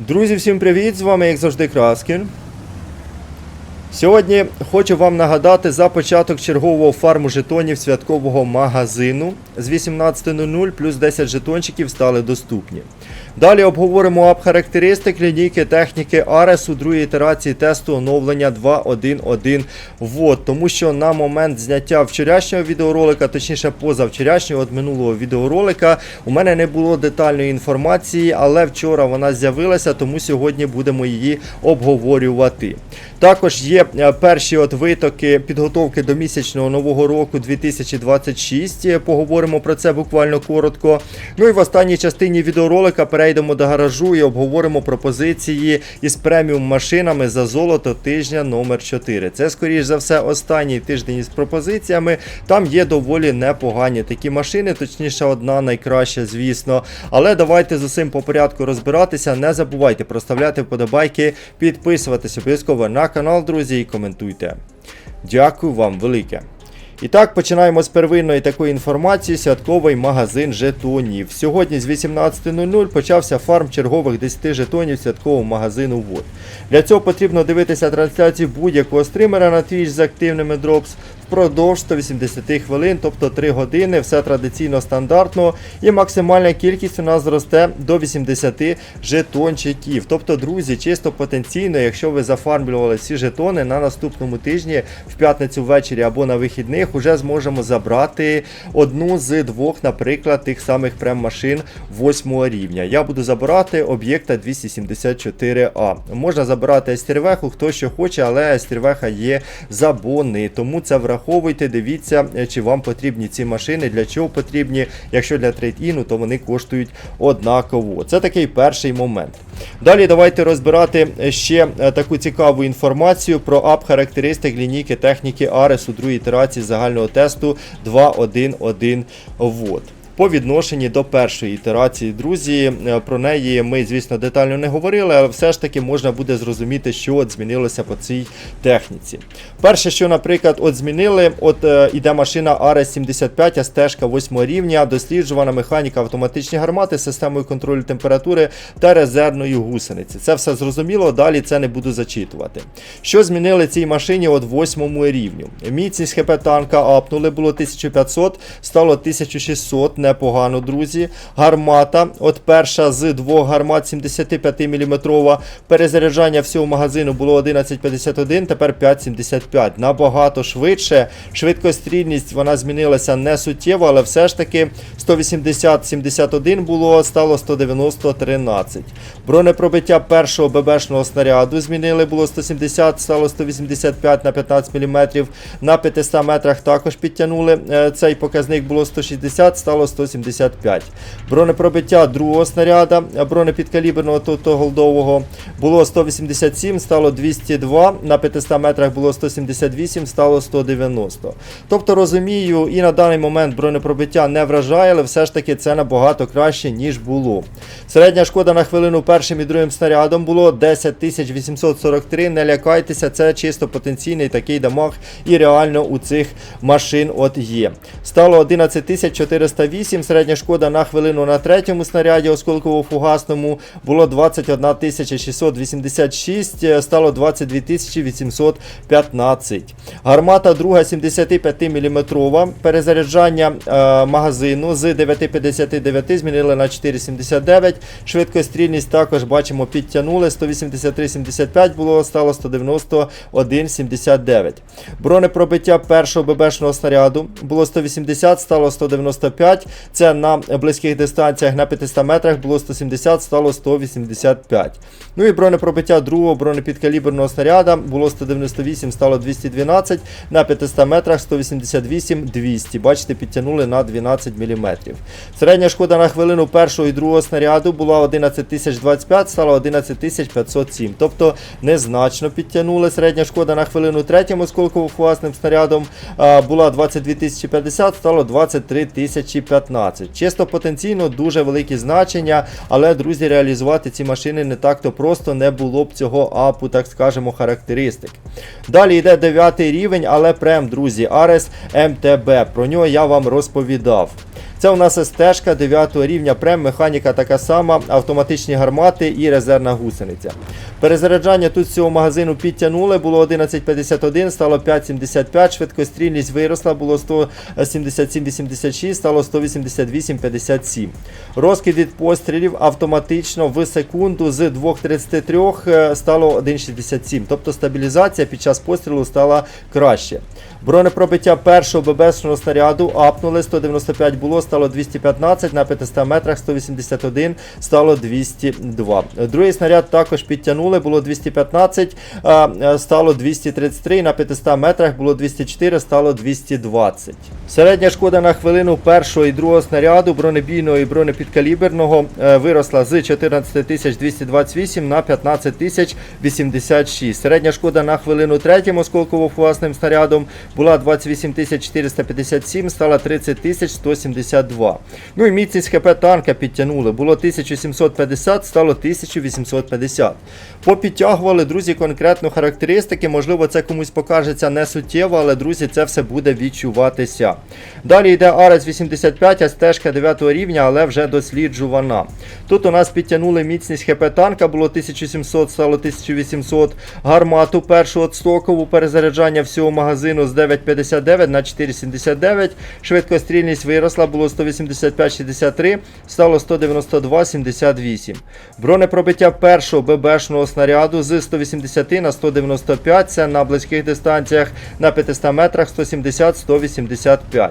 Друзі, всім привіт! З вами, як завжди, Краскін. Сьогодні хочу вам нагадати за початок чергового фарму жетонів святкового магазину. З 18.00 плюс 10 жетончиків стали доступні. Далі обговоримо ап-характеристик лінійки техніки Ares у другій ітерації тесту оновлення 2.1.1 Вот, Тому що на момент зняття вчорашнього відеоролика, точніше позавчорашнього від минулого відеоролика, у мене не було детальної інформації, але вчора вона з'явилася, тому сьогодні будемо її обговорювати. Також є е, перші от витоки підготовки до місячного нового року 2026. Е, Поговоримо про це буквально коротко. Ну і в останній частині відеоролика перейдемо до гаражу і обговоримо пропозиції із преміум машинами за золото тижня номер 4. Це, скоріш за все, останній тиждень із пропозиціями. Там є доволі непогані такі машини, точніше, одна найкраща, звісно. Але давайте з усім по порядку розбиратися. Не забувайте проставляти вподобайки, підписуватись обов'язково на канал, друзі, і коментуйте. Дякую вам велике. І так, починаємо з первинної такої інформації. Святковий магазин жетонів. Сьогодні з 18.00 почався фарм чергових 10 жетонів святкового магазину ВОД. Для цього потрібно дивитися трансляцію будь-якого стримера на Twitch з активними дропс впродовж 180 хвилин, тобто 3 години, все традиційно стандартно. І максимальна кількість у нас зросте до 80 жетончиків. Тобто, друзі, чисто потенційно, якщо ви зафармлювали всі жетони на наступному тижні, в п'ятницю ввечері або на вихідних, уже зможемо забрати одну з двох, наприклад, тих самих прем-машин 8 рівня. Я буду забирати об'єкта 274А. Можна забирати естервеху, хто що хоче, але естервеха є забони. Тому це враховуйте, дивіться, е, чи вам потрібні ці машини, для чого потрібні. Якщо для трейд-іну, то вони коштують однаково. Це такий перший момент. Далі давайте розбирати ще е, таку цікаву інформацію про ап-характеристик лінійки техніки Ares у другій ітерації загального тесту 2.1.1 ввод. По відношенні до першої ітерації, друзі, е, про неї ми, звісно, детально не говорили, але все ж таки можна буде зрозуміти, що от змінилося по цій техніці. Перше, що, наприклад, от змінили, от е, іде машина RS75, стежка 8 рівня, досліджувана механіка автоматичні гармати системою контролю температури та резервною гусениці. Це все зрозуміло, далі це не буду зачитувати. Що змінили цій машині от 8 рівню? Міцність ХП танка апнули, було 1500, стало 1600, непогано, друзі. Гармата, от перша з двох гармат 75 мм. Перезаряджання всього магазину було 11.51, тепер 5.75. Набагато швидше. Швидкострільність вона змінилася не суттєво, але все ж таки 180-71 було, стало 190-13. Бронепробиття першого ББшного снаряду змінили, було 170, стало 185 на 15 мм. На 500 метрах також підтягнули. Е, Цей показник було 160, стало 175. Бронепробиття другого снаряда, бронепідкаліберного тобто голдового, було 187, стало 202, на 500 метрах було 178, стало 190. Тобто розумію, і на даний момент бронепробиття не вражає, але все ж таки це набагато краще, ніж було. Середня шкода на хвилину першим і другим снарядом було 10 843. Не лякайтеся, це чисто потенційний такий дамаг, і реально у цих машин от є. Стало 11 408, середня шкода на хвилину на третьому снаряді осколково-фугасному було 21 686, е, стало 22 815. Гармата друга 75 мм. Перезаряджання е, магазину з 9,59 змінили на 4,79. Швидкострільність також бачимо підтягнули. 183,75 було, стало 191,79. Бронепробиття першого ББшного снаряду було 180, стало 195. Це на близьких дистанціях на 500 метрах було 170, стало 185. Ну і бронепробиття другого бронепідкаліберного снаряда було 198, стало 212, на 500 метрах 188, 200. Бачите, підтягнули на 12 мм. Середня шкода на хвилину першого і другого снаряду була 11025, стало 11507. Тобто незначно підтягнули. Середня шкода на хвилину третім осколково-фугасним снарядом була 22050, стало 23015. Чисто потенційно дуже великі значення, але, друзі, реалізувати ці машини не так-то просто не було б цього апу, так скажемо, характеристик. Далі йде 9 рівень, але прем, друзі, Ares MTB. Про нього я вам розповідав. Це у нас СТ 9 рівня прем, механіка така сама, автоматичні гармати і резервна гусениця. Перезаряджання тут з цього магазину підтягнули, було 11.51, стало 5.75, швидкострільність виросла, було 177.86, стало 188.57. Розкид від пострілів автоматично в секунду з 2.33 е, стало 1.67, тобто стабілізація під час пострілу стала краще. Бронепробиття першого ББшного снаряду апнули, 195 було, стало 215, на 500 метрах 181, стало 202. Другий снаряд також підтягнули, було 215, а, а, стало 233, на 500 метрах було 204, стало 220. Середня шкода на хвилину першого і другого снаряду бронебійного і бронепідкаліберного е, виросла з 14 228 на 15 086. Середня шкода на хвилину третім осколково-фугасним снарядом була 28 457, стала 30 172. Ну і міцність ХП танка підтягнули. Було 1750, стало 1850. Попідтягували, друзі, конкретно характеристики. Можливо, це комусь покажеться не суттєво, але, друзі, це все буде відчуватися. Далі йде Арес 85, а стежка 9 рівня, але вже досліджувана. Тут у нас підтягнули міцність ХП танка, було 1700, стало 1800. Гармату першого стокову перезаряджання всього магазину з 9,59 на 4,79. Швидкострільність виросла, було 185,63, стало 192,78. Бронепробиття першого ББшного снаряду з 180 на 195, це на близьких дистанціях, на 500 метрах 170-185.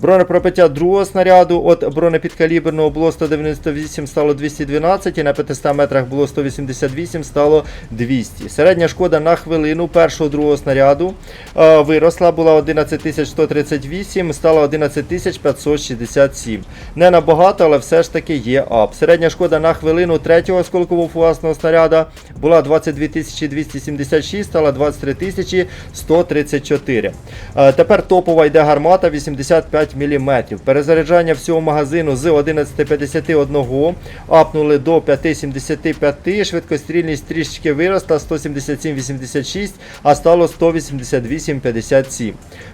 Бронепробиття другого снаряду от бронепідкаліберного було 198, стало 212, і на 500 метрах було 188, стало 200. Середня шкода на хвилину першого другого снаряду е, виросла, була 11138, стала 11567. Не набагато, але все ж таки є ап. Середня шкода на хвилину третього осколкового фугасного снаряда була 22 276, стала 23 134. Е, Тепер топова йде гармата 85 мм. Перезаряджання всього магазину з 11.51 апнули до 5.75, швидкострільність трішечки виросла 177,86, а стало 188,57.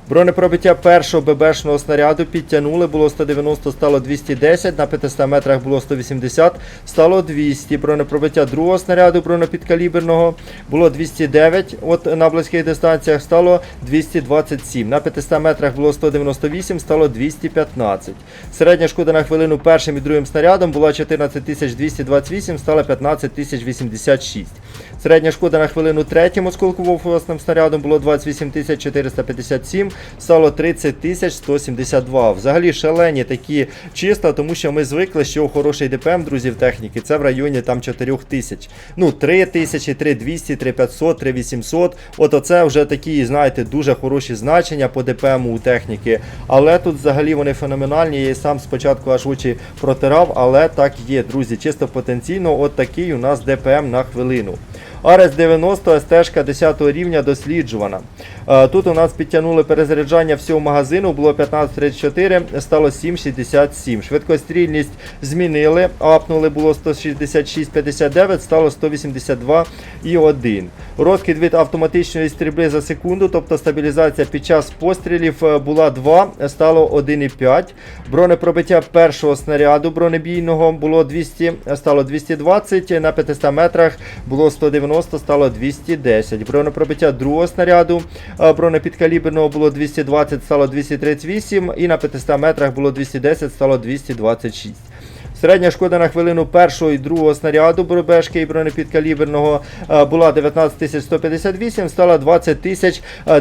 Бронепробиття першого ББшного снаряду підтягнули, було 190, стало 210, на 500 метрах було 180, стало 200. Бронепробиття другого снаряду бронепідкаліберного було 209, от на близьких дистанціях стало 227. На 500 метрах було 198, стало 215. Середня шкода на хвилину першим і другим снарядом була 14228, стала 15086. Середня шкода на хвилину третім осколково-фугасним снарядом було 28 457, стало 30 172. Взагалі шалені такі числа, тому що ми звикли, що хороший ДПМ, друзі, в техніці це в районі там 4 тисяч. Ну, 3 тисячі, 3 200, 3 500, 3 800. От оце вже такі, знаєте, дуже хороші значення по ДПМу у техніки. Але тут взагалі вони феноменальні. Я сам спочатку аж очі протирав, але так є, друзі. Чисто потенційно, от такий у нас ДПМ на хвилину. Арес 90 СТ 10 рівня досліджувана. Е, Тут у нас підтягнули перезаряджання всього магазину, було 15.34, стало 7.67. Швидкострільність змінили, апнули було 166.59, стало 182,1. Розкид від автоматичної стрільби за секунду, тобто стабілізація під час пострілів е, була 2, стало 1,5. Бронепробиття першого снаряду бронебійного було 200, стало 220, на 500 метрах було 190, стало 210. Бронепробиття другого снаряду бронепідкаліберного було 220, стало 238, і на 500 метрах було 210, стало 226. Середня шкода на хвилину першого і другого снаряду бробешки і бронепідкаліберного е, була 19 158, стала 20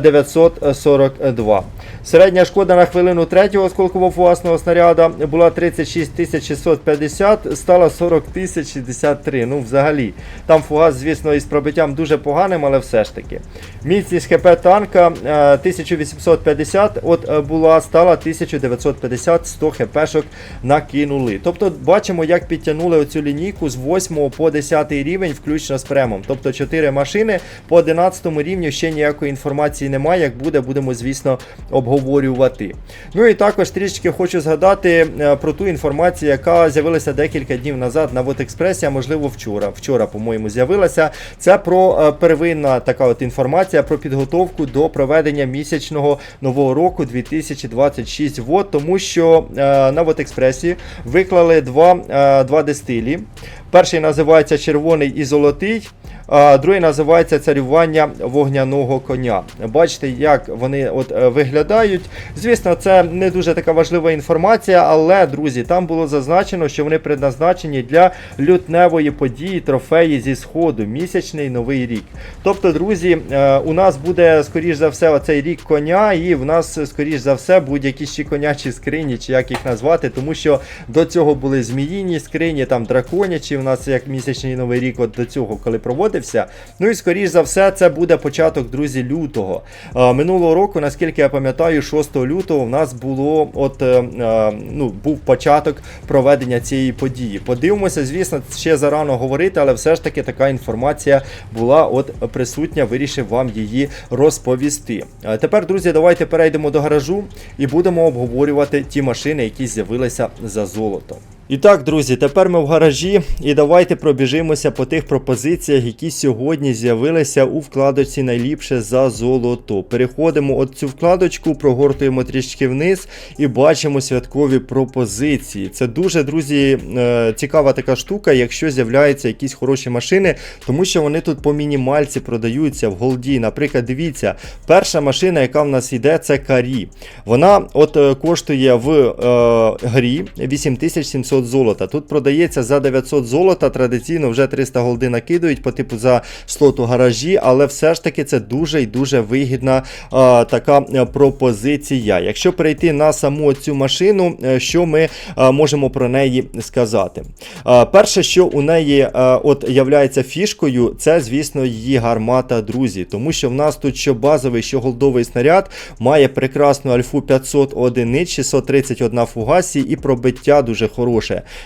942. Середня шкода на хвилину третього осколково-фугасного снаряда була 36 650, стала 40 063. Ну, взагалі, там фугас, звісно, із пробиттям дуже поганим, але все ж таки. Міцність ХП танка е, 1850 от е, була, стала 1950, 100 хпшок накинули. Тобто, бачимо, як підтягнули оцю лінійку з 8 по 10 рівень, включно з премом. Тобто 4 машини по 11 рівню ще ніякої інформації немає. Як буде, будемо, звісно, обговорювати. Ну і також трішки хочу згадати е, про ту інформацію, яка з'явилася декілька днів назад на Вотекспресі, а можливо вчора. Вчора, по-моєму, з'явилася. Це про е, первинна така от інформація про підготовку до проведення місячного нового року 2026 вод, тому що е, на Вотекспресі виклали два, е, два дистилі. Перший називається червоний і золотий. Другий називається царювання вогняного коня. Бачите, як вони от е, виглядають. Звісно, це не дуже така важлива інформація, але, друзі, там було зазначено, що вони предназначені для лютневої події, трофеї зі сходу, місячний новий рік. Тобто, друзі, е, у нас буде, скоріш за все, оцей рік коня, і в нас, скоріш за все, будуть якісь ще конячі скрині, чи як їх назвати, тому що до цього були зміїні скрині, там драконячі. У нас як місячний новий рік, от до цього, коли проводився. Ну і скоріш за все, це буде початок, друзі, лютого. Минулого року, наскільки я пам'ятаю, 6 лютого в нас було от е, е, ну, був початок проведення цієї події. Подивимося, звісно, ще зарано говорити, але все ж таки така інформація була от присутня. Вирішив вам її розповісти. Тепер, друзі, давайте перейдемо до гаражу і будемо обговорювати ті машини, які з'явилися за золото. І так, друзі, тепер ми в гаражі, і давайте пробіжимося по тих пропозиціях, які сьогодні з'явилися у вкладочці найліпше за золото. Переходимо от цю вкладочку, прогортуємо трішки вниз і бачимо святкові пропозиції. Це дуже, друзі, е, цікава така штука, якщо з'являються якісь хороші машини, тому що вони тут по мінімальці продаються в голді. Наприклад, дивіться, перша машина, яка в нас йде, це Карі. Вона от е, коштує в е, грі 8700 золота. Тут продається за 900 золота. Традиційно вже 300 голди накидують по типу за слоту гаражі, але все ж таки це дуже і дуже вигідна е, така е, пропозиція. Якщо перейти на саму цю машину, е, що ми е, можемо про неї сказати? Е, перше, що у неї е, от являється фішкою, це, звісно, її гармата, друзі. Тому що в нас тут що базовий, що голдовий снаряд має прекрасну альфу 500 одиниць, 631 фугасі і пробиття дуже хороше.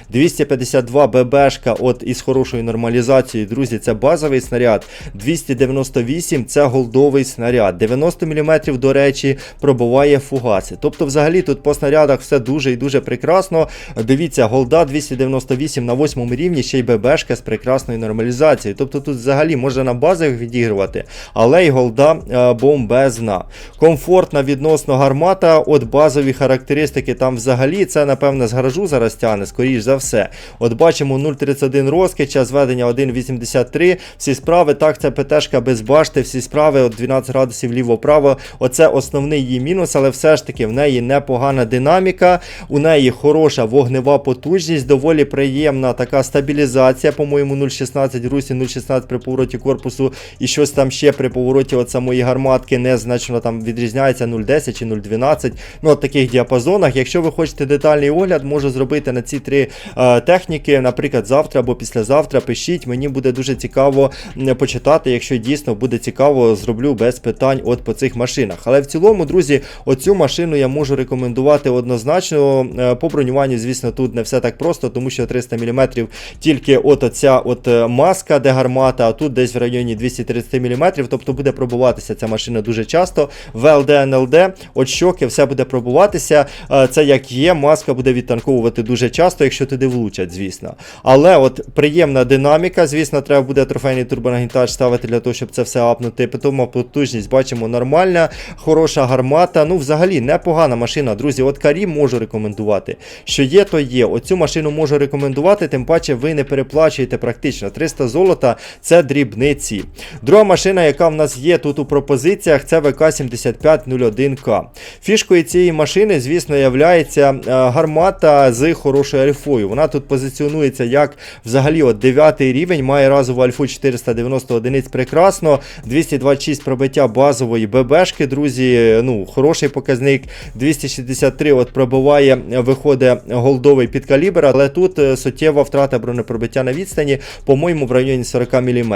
252 ББшка от із хорошою нормалізацією, друзі, це базовий снаряд. 298 це голдовий снаряд. 90 мм, до речі, пробиває фугаси. Тобто, взагалі, тут по снарядах все дуже і дуже прекрасно. Дивіться, голда 298 на 8 рівні, ще й ББшка з прекрасною нормалізацією. Тобто тут взагалі можна на базах відігрувати, але й голда е, бомбезна. Комфортна відносно гармата, от базові характеристики там взагалі це, напевне, з гаражу зараз тягне, скоріш за все. От бачимо 0,31 розкид, час ведення 1,83. Всі справи, так, це ПТшка без башти, всі справи, от 12 градусів ліво-право. Оце основний її мінус, але все ж таки в неї непогана динаміка, у неї хороша вогнева потужність, доволі приємна така стабілізація, по-моєму, 0,16 русі, 0,16 при повороті корпусу і щось там ще при повороті от самої гарматки незначно там відрізняється 0,10 чи 0,12. Ну, от таких діапазонах. Якщо ви хочете детальний огляд, можу зробити на ці три е, техніки, наприклад, завтра або післязавтра. Пишіть, мені буде дуже цікаво почитати. Якщо дійсно буде цікаво, зроблю без питань от по цих машинах. Але в цілому, друзі, оцю машину я можу рекомендувати однозначно. Е, По бронюванню, звісно, тут не все так просто, тому що 300 мм тільки от оця от е, маска, де гармата, а тут десь в районі 230 мм, тобто буде пробуватися ця машина дуже часто. ВЛД, НЛД, от щоки, все буде пробуватися. Це як є, маска буде відтанковувати дуже часто, якщо туди влучать, звісно. Але от приємна динаміка, звісно, треба буде трофейний турбонагнітач ставити для того, щоб це все апнути. Питома потужність, бачимо, нормальна, хороша гармата. Ну, взагалі, непогана машина, друзі. От Карі можу рекомендувати. Що є, то є. Оцю машину можу рекомендувати, тим паче ви не переплачуєте практично. 300 золота це дрібниці. Друга машина, яка в нас є тут у пропозиціях, це ВК-7501К. Фішкою цієї машини, звісно, являється е, гармата з хорошою альфою. Вона тут позиціонується як взагалі от 9 рівень, має разову альфу 490 одиниць прекрасно, 226 пробиття базової ББшки, друзі. Ну, хороший показник. 263 от пробиває, виходить голдовий підкалібр, але тут е, суттєва втрата бронепробиття на відстані, по-моєму, в районі 40 мм.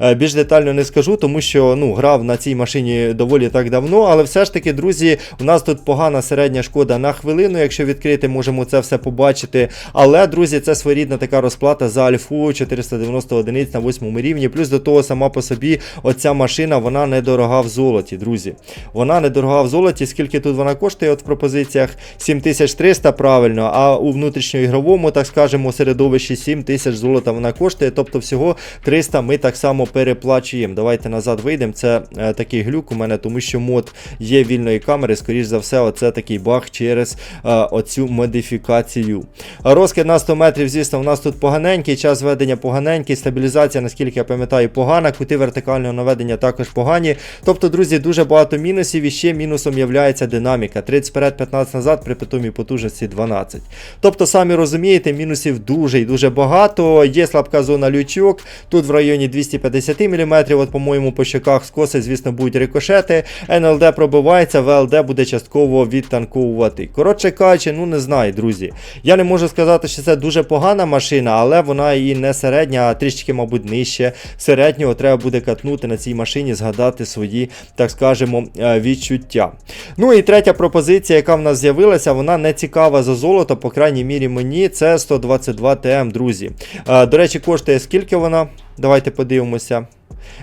Е, Більш детально не скажу, тому що ну, грав на цій машині доволі так давно, але все ж таки, друзі, у нас тут погана середня шкода на хвилину. Якщо відкрити, можемо це все побачити. Бачите. Але, друзі, це своєрідна така розплата за альфу 490 одиниць на 8 рівні. Плюс до того сама по собі оця машина вона недорога в золоті, друзі. Вона недорога в золоті. Скільки тут вона коштує? От в пропозиціях 7300 правильно, а у внутрішньоігровому, так скажемо, середовищі 7000 золота вона коштує. Тобто всього 300 ми так само переплачуємо. Давайте назад вийдемо. Це е, такий глюк у мене, тому що мод є вільної камери. Скоріш за все, оце такий баг через е, оцю модифікацію. Розкид на 100 метрів, звісно, у нас тут поганенький, час ведення поганенький, стабілізація, наскільки я пам'ятаю, погана, кути вертикального наведення також погані. Тобто, друзі, дуже багато мінусів і ще мінусом є динаміка. 30 вперед, 15 назад при питомій потужності 12. Тобто, самі розумієте, мінусів дуже і дуже багато. Є слабка зона лючок, тут в районі 250 мм, от, по-моєму, по щоках скоси, звісно, будуть рикошети. НЛД пробивається, ВЛД буде частково відтанковувати. Коротше кажучи, ну не знаю, друзі. Я не можу сказати, що це дуже погана машина, але вона і не середня, а трішки, мабуть, нижче. Середнього треба буде катнути на цій машині, згадати свої, так скажемо, е, відчуття. Ну і третя пропозиція, яка в нас з'явилася, вона не цікава за золото, по крайній мірі мені. Це 122 ТМ, друзі. Е, До речі, коштує скільки вона? Давайте подивимося.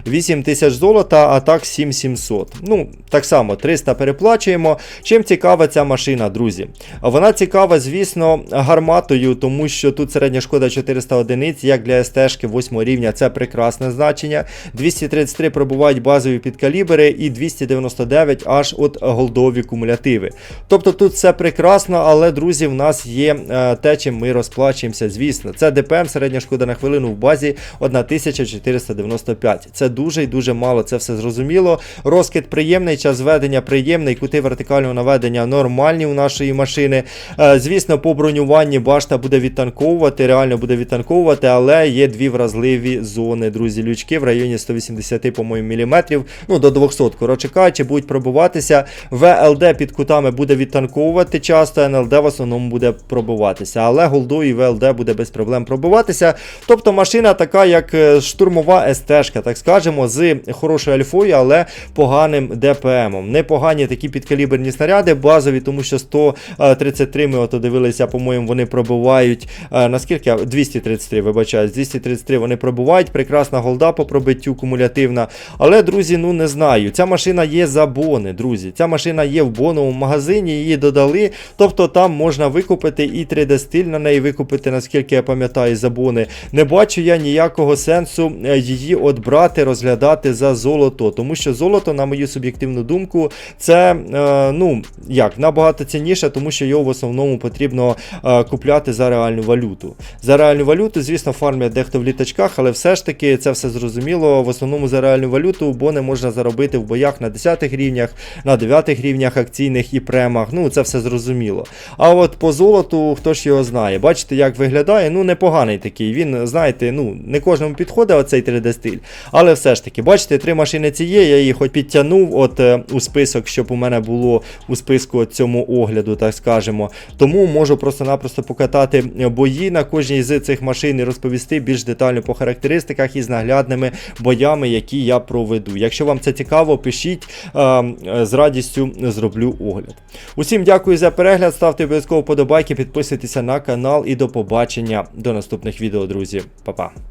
8 тисяч золота, а так 7700. Ну, так само 300 переплачуємо. Чим цікава ця машина, друзі? Вона цікава, звісно, гарматою, тому що тут середня шкода 400 одиниць, як для СТ-шки 8 рівня, це прекрасне значення. 233 пробувають базові підкалібри і 299 аж от голдові кумулятиви. Тобто тут все прекрасно, але, друзі, в нас є е, те, чим ми розплачуємося, звісно. Це ДПМ, середня шкода на хвилину в базі 1495. Це дуже і дуже мало, це все зрозуміло. Розкид приємний, час ведення приємний, кути вертикального наведення нормальні у нашої машини. Е, Звісно, по бронюванні башта буде відтанковувати, реально буде відтанковувати, але є дві вразливі зони, друзі. Лючки в районі 180, по-моєму, міліметрів, ну до 200, коротше кажучи, будуть пробуватися. ВЛД під кутами буде відтанковувати часто, НЛД в основному буде пробиватися. Але голду і ВЛД буде без проблем пробиватися. Тобто машина така, як е, штурмова СТ-шка, так скажемо, з хорошою альфою, але поганим ДПМом. Непогані такі підкаліберні снаряди, базові, тому що 133 ми ото дивилися, по-моєму, вони пробивають. е, Наскільки? 233, вибачаюсь, 233 вони пробувають. Прекрасна голда по пробиттю кумулятивна. Але, друзі, ну не знаю. Ця машина є за бони, друзі. Ця машина є в боновому магазині, її додали. Тобто там можна викупити і 3D-стиль на неї викупити, наскільки я пам'ятаю, за бони. Не бачу я ніякого сенсу е, її от брати, розглядати за золото. Тому що золото, на мою суб'єктивну думку, це е, ну як набагато цінніше, тому що його в основному потрібно е, купляти за реальну валюту. За реальну валюту, звісно, фармлять дехто в літачках, але все ж таки це все зрозуміло. В основному за реальну валюту, бо не можна заробити в боях на 10 рівнях, на 9 рівнях акційних і премах. Ну це все зрозуміло. А от по золоту, хто ж його знає, бачите, як виглядає. Ну непоганий такий. Він, знаєте, ну не кожному підходить оцей 3D-стиль. Але все ж таки, бачите, три машини ці є, я їх хоч підтягнув от е, у список, щоб у мене було у списку цьому огляду, так скажемо. Тому можу просто-напросто покатати бої на кожній з цих машин і розповісти більш детально по характеристиках і з наглядними боями, які я проведу. Якщо вам це цікаво, пишіть е, е, з радістю зроблю огляд. Усім дякую за перегляд, ставте обов'язково подобайки, підписуйтеся на канал і до побачення до наступних відео, друзі. Па-па.